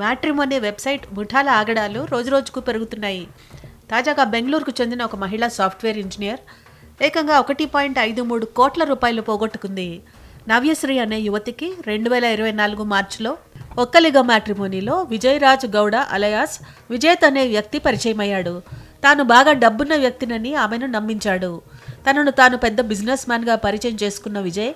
Matrimony website ముఠాల ఆగడాలు రోజురోజుకు పెరుగుతున్నాయి. తాజాగా బెంగళూరుకు చెందిన ఒక మహిళా సాఫ్ట్వేర్ ఇంజనీర్ ఏకంగా ఒకటి పాయింట్ ఐదు మూడు కోట్ల రూపాయలు పోగొట్టుకుంది. నవ్యశ్రీ అనే యువతికి రెండు వేల ఇరవై నాలుగు మార్చిలో ఒక్కలిగ మ్యాట్రిమోనీలో విజయరాజ్ గౌడ అలయాస్ విజేత్ అనే వ్యక్తి పరిచయమయ్యాడు. తాను బాగా డబ్బున్న వ్యక్తినని ఆమెను నమ్మించాడు. తనను తాను పెద్ద బిజినెస్ మ్యాన్గా పరిచయం చేసుకున్న విజయ్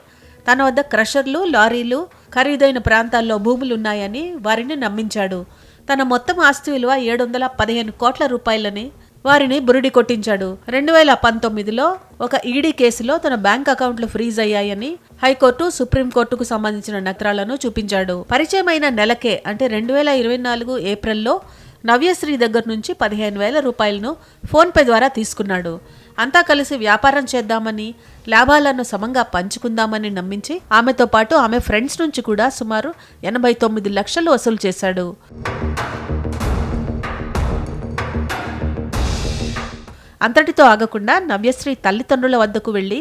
తన వద్ద క్రషర్లు లారీలు ఖరీదైన ప్రాంతాల్లో భూములున్నాయని వారిని నమ్మించాడు. తన మొత్తం ఆస్తి విలువ ఏడు వందల పదిహేను కోట్ల రూపాయలని వారిని బురిడి కొట్టించాడు. రెండు వేల పంతొమ్మిదిలో ఒక ఈడీ కేసులో తన బ్యాంక్ అకౌంట్లు ఫ్రీజ్ అయ్యాయని హైకోర్టు సుప్రీంకోర్టుకు సంబంధించిన నత్రాలను చూపించాడు. పరిచయమైన నెలకే అంటే రెండు వేల ఇరవై నాలుగు ఏప్రిల్లో నవ్యశ్రీ దగ్గర నుంచి పదిహేను వేల రూపాయలను ఫోన్పే ద్వారా తీసుకున్నాడు. అంతా కలిసి వ్యాపారం చేద్దామని లాభాలను సమంగా పంచుకుందామని నమ్మించి ఆమెతో పాటు ఆమె ఫ్రెండ్స్ నుంచి కూడా సుమారు ఎనభై తొమ్మిది లక్షలు వసూలు చేశాడు. అంతటితో ఆగకుండా నవ్యశ్రీ తల్లిదండ్రుల వద్దకు వెళ్ళి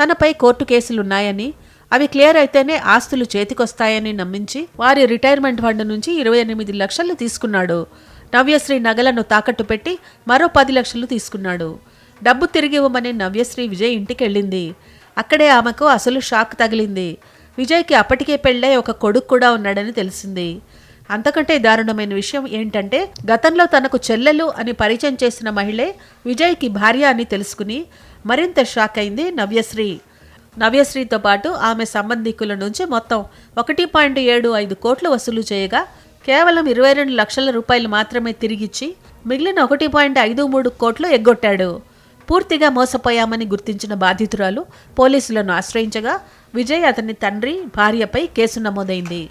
తనపై కోర్టు కేసులున్నాయని అవి క్లియర్ అయితేనే ఆస్తులు చేతికొస్తాయని నమ్మించి వారి రిటైర్మెంట్ ఫండ్ నుంచి ఇరవై ఎనిమిది లక్షలు తీసుకున్నాడు. నవ్యశ్రీ నగలను తాకట్టు పెట్టి మరో పది లక్షలు తీసుకున్నాడు. డబ్బు తిరిగి ఇవ్వమని నవ్యశ్రీ విజయ్ ఇంటికెళ్ళింది. అక్కడే ఆమెకు అసలు షాక్ తగిలింది. విజయ్కి అప్పటికే పెళ్ళై ఒక కొడుకు కూడా ఉన్నాడని తెలిసింది. అంతకంటే దారుణమైన విషయం ఏంటంటే గతంలో తనకు చెల్లెలు అని పరిచయం చేసిన మహిళే విజయ్కి భార్య అని తెలుసుకుని మరింత షాక్ అయింది నవ్యశ్రీ. నవ్యశ్రీతో పాటు ఆమె సంబంధికుల నుంచి మొత్తం ఒకటి పాయింట్ ఏడు ఐదు కోట్లు వసూలు చేయగా కేవలం ఇరవై రెండు లక్షల రూపాయలు మాత్రమే తిరిగిచ్చి మిగిలిన ఒకటి పాయింట్ ఐదు మూడు కోట్లు ఎగ్గొట్టాడు. పూర్తిగా మోసపోయామని గుర్తించిన బాధితురాలు పోలీసులను ఆశ్రయించగా విజయ్ అతని తండ్రి భార్యపై కేసు నమోదైంది.